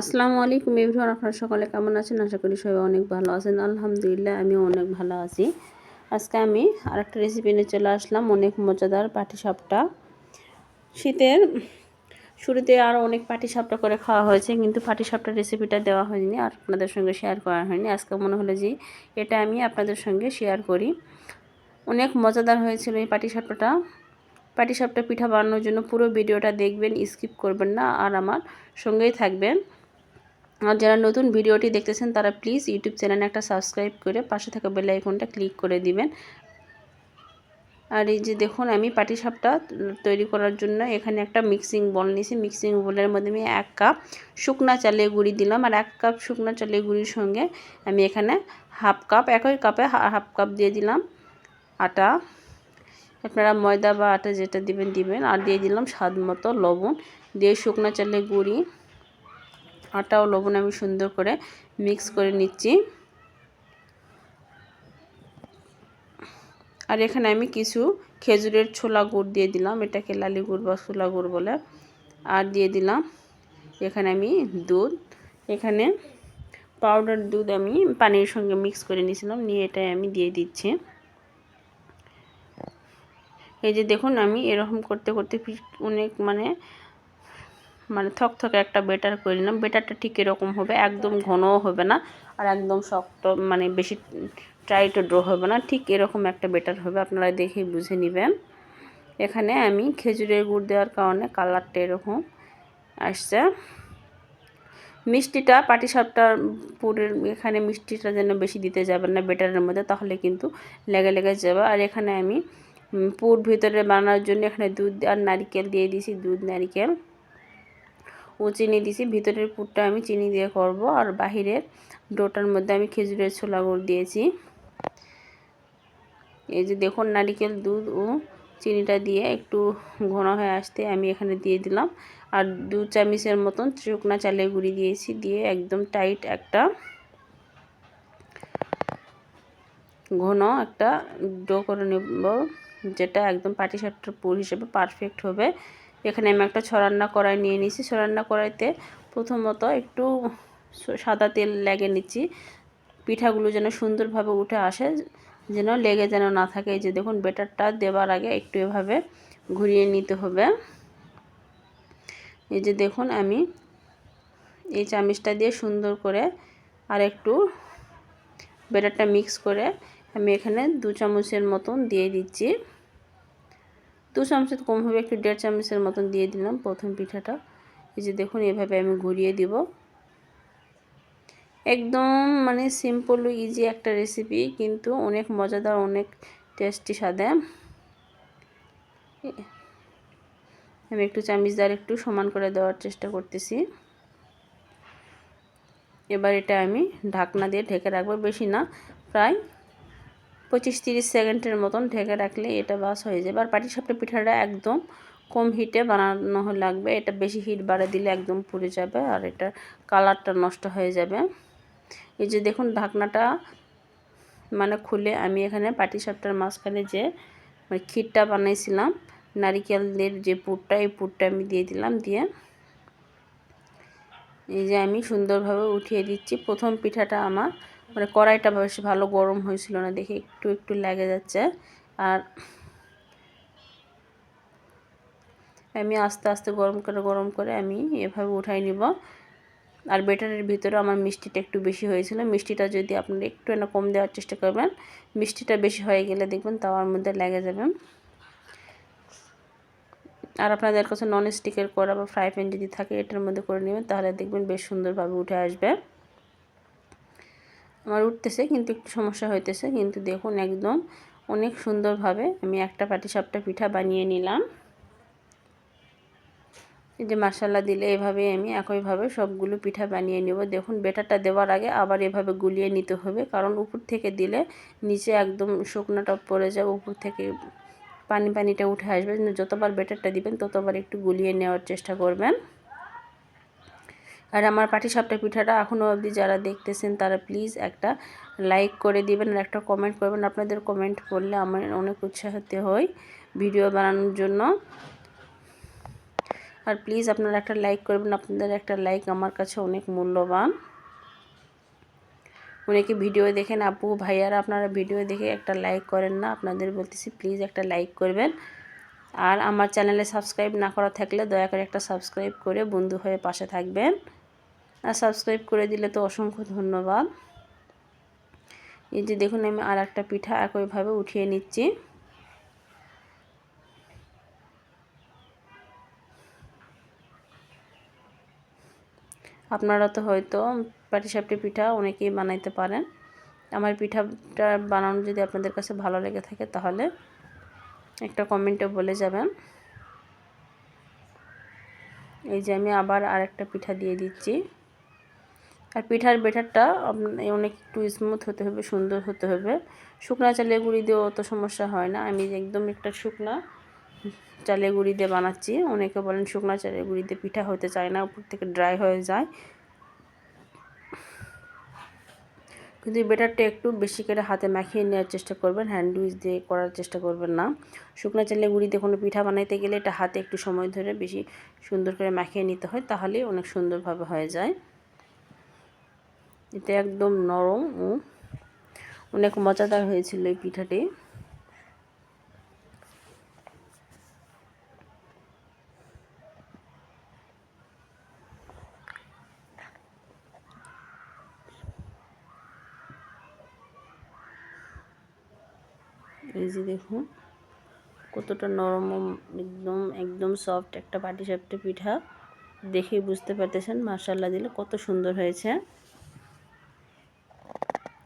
আসসালামু আলাইকুম এভরিওয়ান, আপনারা সকলে কেমন আছেন? আশা করি সবাই অনেক ভালো আছেন। আলহামদুলিল্লাহ আমি অনেক ভালো আছি। আজকে আমি আরেকটা রেসিপি নিয়ে চলে আসলাম, অনেক মজাদার পাটিসাপটা। শীতের শুরুতে আরও অনেক পাটিসাপটা করে খাওয়া হয়েছে, কিন্তু পাটিসাপটার রেসিপিটা দেওয়া হয়নি আর আপনাদের সঙ্গে শেয়ার করা হয়নি। আজকে মনে হলো যে এটা আমি আপনাদের সঙ্গে শেয়ার করি। অনেক মজাদার হয়েছিল এই পাটিসাপটাটা। পাটিসাপটা পিঠা বানানোর জন্য পুরো ভিডিওটা দেখবেন স্কিপ করবেন না, আর আমার সঙ্গেই থাকবেন। আর যারা নতুন ভিডিওটি দেখতেছেন, তারা প্লিজ ইউটিউব চ্যানেলে একটা সাবস্ক্রাইব করে পাশে থাকা বেল আইকনটা ক্লিক করে দিবেন। আর এই যে দেখুন, আমি পাটিসাপটা তৈরি করার জন্য এখানে একটা মিক্সিং বল নিয়েছি। মিক্সিং বলের মধ্যে আমি এক কাপ শুকনা চালের গুঁড়ি দিলাম। আর এক কাপ শুকনা চালের গুঁড়ির সঙ্গে আমি এখানে হাফ কাপ একই কাপে হাফ কাপ দিয়ে দিলাম আটা। আপনারা ময়দা বা আটা যেটা দিবেন দিবেন। আর দিয়ে দিলাম স্বাদ মতো লবণ। দিয়ে শুকনা চালের গুঁড়ি আটা ও লবণ আমি সুন্দর করে মিক্স করে নিচ্ছি। আর এখানে আমি কিছু খেজুরের ছোলা গুড় দিয়ে দিলাম, এটাকে লালি গুড় বা ছোলা গুড় বলে, আর দিয়ে দিলাম এখানে আমি দুধ। এখানে পাউডার দুধ আমি পানির সঙ্গে মিক্স করে নিয়েছিলাম, নিয়ে এটাই আমি দিয়ে দিচ্ছি। এই যে দেখুন, আমি এরকম করতে করতে অনেক মানে মানে থকথকে একটা বেটার করে নিলাম বেটারটা ঠিক এরকম হবে, একদম ঘনও হবে না আর একদম শক্ত মানে বেশি টাইট ড্রো হবে না। ঠিক এরকম একটা বেটার হবে, আপনারা দেখেই বুঝে নেবেন। এখানে আমি খেজুরের গুড় দেওয়ার কারণে কালারটা এরকম আসছে। মিষ্টিটা পাটিসাপটার পুরের এখানে মিষ্টিটা যেন বেশি দিতে যাবেন না বেটারের মধ্যে, তাহলে কিন্তু লেগে লেগে যাবে। আর এখানে আমি পুর ভিতরে বানানোর জন্য এখানে দুধ আর নারিকেল দিয়ে দিয়েছি, দুধ, নারিকেল। ও চিনি দিয়েছি ভিতরের পুরটা আমি চিনি দিয়ে করব আর বাহিরের ডোটার মধ্যে আমি খেজুরের ছোলা গুড় দিয়েছি। এই যে দেখুন নারিকেল দুধ ও চিনিটা দিয়ে একটু ঘন হয়ে আসতে আমি এখানে দিয়ে দিলাম। আর দু চামিচের মতন শুকনা চালের গুঁড়ি দিয়েছি, দিয়ে একদম টাইট একটা ঘন একটা ডো করে নেব, যেটা একদম পাটিসাপটার পুর হিসেবে পারফেক্ট হবে। এখানে আমি একটা ছড়ান্না কড়াই নিয়ে নিয়েছি। ছড়ান্না কড়াইতে প্রথমত একটু সাদা তেল লেগে নিচ্ছি। পিঠাগুলো যেন সুন্দরভাবে উঠে আসে, যেন লেগে যেন না থাকে। এই যে দেখুন বেটারটা দেওয়ার আগে একটু এভাবে ঘুরিয়ে নিতে হবে। এই যে দেখুন, আমি এই চামিচটা দিয়ে সুন্দর করে আর একটু বেটারটা মিক্স করে আমি এখানে দু চামচের মতন দিয়ে দিচ্ছি। দু চামচের কম হবে একটু দেড় চামচের মতন দিয়ে দিলাম প্রথম পিঠাটা। এই যে দেখুন, এভাবে আমি ঘুরিয়ে দিব। একদম মানে সিম্পল ইজি একটা রেসিপি কিন্তু অনেক মজাদার, অনেক টেস্টি স্বাদে। আমি একটু চামিচদার একটু সমান করে দেওয়ার চেষ্টা করতেছি। এবার এটা আমি ঢাকনা দিয়ে ঢেকে রাখব, বেশি না, প্রায় পঁচিশ তিরিশ সেকেন্ডের মতন ঢেকে রাখলে এটা বাস হয়ে যাবে। আর পাটিসাপটা পিঠাটা একদম কম হিটে বানানো লাগবে। এটা বেশি হিট বাড়ে দিলে একদম পুড়ে যাবে আর এটা কালারটা নষ্ট হয়ে যাবে। এই যে দেখুন ঢাকনাটা মানে খুলে আমি এখানে পাটিসাপটার মাঝখানে যে মানে ক্ষীরটা বানাইছিলাম, নারিকেলের যে পুরটা, এই পুরটা আমি দিয়ে দিলাম দিয়ে এই যে আমি সুন্দরভাবে উঠিয়ে দিচ্ছি। প্রথম পিঠাটা আমার মানে কড়াইটা বেশ ভালো গরম হয়েছিল না, দেখে একটু একটু লেগে যাচ্ছে। আর আমি আস্তে আস্তে গরম করে গরম করে আমি এভাবে উঠাই নিব। আর বেটারের ভিতরে আমার মিষ্টিটা একটু বেশি হয়েছিল। মিষ্টিটা যদি আপনারা একটু না কম দেওয়ার চেষ্টা করবেন, মিষ্টিটা বেশি হয়ে গেলে দেখবেন তাওয়ার মধ্যে লেগে যাবেন আর আপনাদের কাছে নন স্টিকের করা বা ফ্রাই প্যান যদি থাকে, এটার মধ্যে করে নেবেন, তাহলে দেখবেন বেশ সুন্দরভাবে উঠে আসবে। আমার উঠতেছে, কিন্তু একটু সমস্যা হইতেছে। কিন্তু দেখুন একদম অনেক সুন্দরভাবে আমি একটা পাটি সাপটা পিঠা বানিয়ে নিলাম। এই যে মশালা দিলে এভাবে আমি একইভাবে সবগুলো পিঠা বানিয়ে নেব। দেখুন বেটারটা দেওয়ার আগে আবার এভাবে গুলিয়ে নিতে হবে, কারণ উপর থেকে দিলে নিচে একদম শুকনোটা পড়ে যায়, উপর থেকে পানি পানিটা উঠে আসবে। যতবার বেটারটা দিবেন ততবার একটু গুলিয়ে নেওয়ার চেষ্টা করবেন। আর আমার পাটিসাপটা পিঠাটা এখনও অবধি যারা দেখতেছেন, তারা প্লিজ একটা লাইক করে দিবেন আর একটা কমেন্ট করবেন। আপনাদের কমেন্ট করলে আমার অনেক উৎসাহিত হই ভিডিও বানানোর জন্য। আর প্লিজ আপনারা একটা লাইক করবেন, আপনাদের একটা লাইক আমার কাছে অনেক মূল্যবান। অনেকে ভিডিও দেখেন? আপু, ভাইয়ারা আপনারা ভিডিও দেখে একটা লাইক করেন না? আপনাদের বলতেছি প্লিজ একটা লাইক করবেন। আর আমার চ্যানেলে সাবস্ক্রাইব না করা থাকলে দয়া করে একটা সাবস্ক্রাইব করে বন্ধু হয়ে পাশে থাকবেন। আর সাবস্ক্রাইব করে দিলে তো অসংখ্য ধন্যবাদ। এই যে দেখুন, আমি আর একটা পিঠা একইভাবে উঠিয়ে নিচ্ছি। আপনারা তো হয়তো পাটিসাপটি পিঠা অনেকেই বানাইতে পারেন। আমার পিঠাটা বানানো যদি আপনাদের কাছে ভালো লেগে থাকে, তাহলে একটা কমেন্টে বলে যাবেন। এই যে আমি আবার আরেকটা পিঠা দিয়ে দিচ্ছি। আর পিঠার বেটারটা অনেক একটু স্মুথ হতে হবে, সুন্দর হতে হবে। শুকনা চালের গুঁড়ি দিয়েও অত সমস্যা হয় না। আমি একদম একটা শুকনা চালের গুঁড়ি দিয়ে বানাচ্ছি। অনেকে বলেন শুকনা চালের গুঁড়ি দিয়ে পিঠা হতে চায় না, উপর থেকে ড্রাই হয়ে যায়। কিন্তু বেটারটা একটু বেশি করে হাতে মাখিয়ে নেওয়ার চেষ্টা করবেন হ্যান্ড উইচ দিয়ে করার চেষ্টা করবেন না। শুকনো চালের গুঁড়িতে কোনো পিঠা বানাইতে গেলে এটা হাতে একটু সময় ধরে বেশি সুন্দর করে মাখিয়ে নিতে হয় তাহলে অনেক সুন্দরভাবে হয়ে যায়। এটা একদম নরম ও অনেক মজাদার হয়েছিল এই পিঠাটি। এই যে দেখুন, কতটা নরম, একদম একদম সফট একটা পাটি সাপটে পিঠা। দেখেই বুঝতে পারতেছেন মার্শাল্লাহ দিলে কত সুন্দর হয়েছে।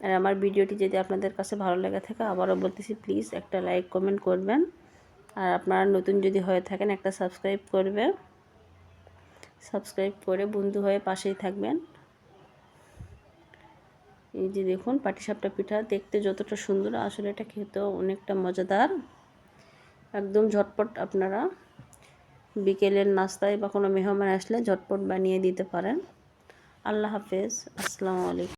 আর আমার ভিডিওটি যদি আপনাদের কাছে ভালো লেগে থাকে, আবারও বলতেছি প্লিজ একটা লাইক কমেন্ট করবেন। আর আপনারা নতুন যদি হয়ে থাকেন, একটা সাবস্ক্রাইব করবে। সাবস্ক্রাইব করে বন্ধু হয়ে পাশেই থাকবেন। এই যে দেখুন, পাটিসাপটা পিঠা দেখতে যতটা সুন্দর, আসলে এটা খেতেও অনেকটা মজাদার। একদম ঝটপট আপনারা বিকেলের নাস্তায় বা কোনো মেহমান আসলে ঝটপট বানিয়ে দিতে পারেন। আল্লাহ হাফেজ, আসসালামু আলাইকুম।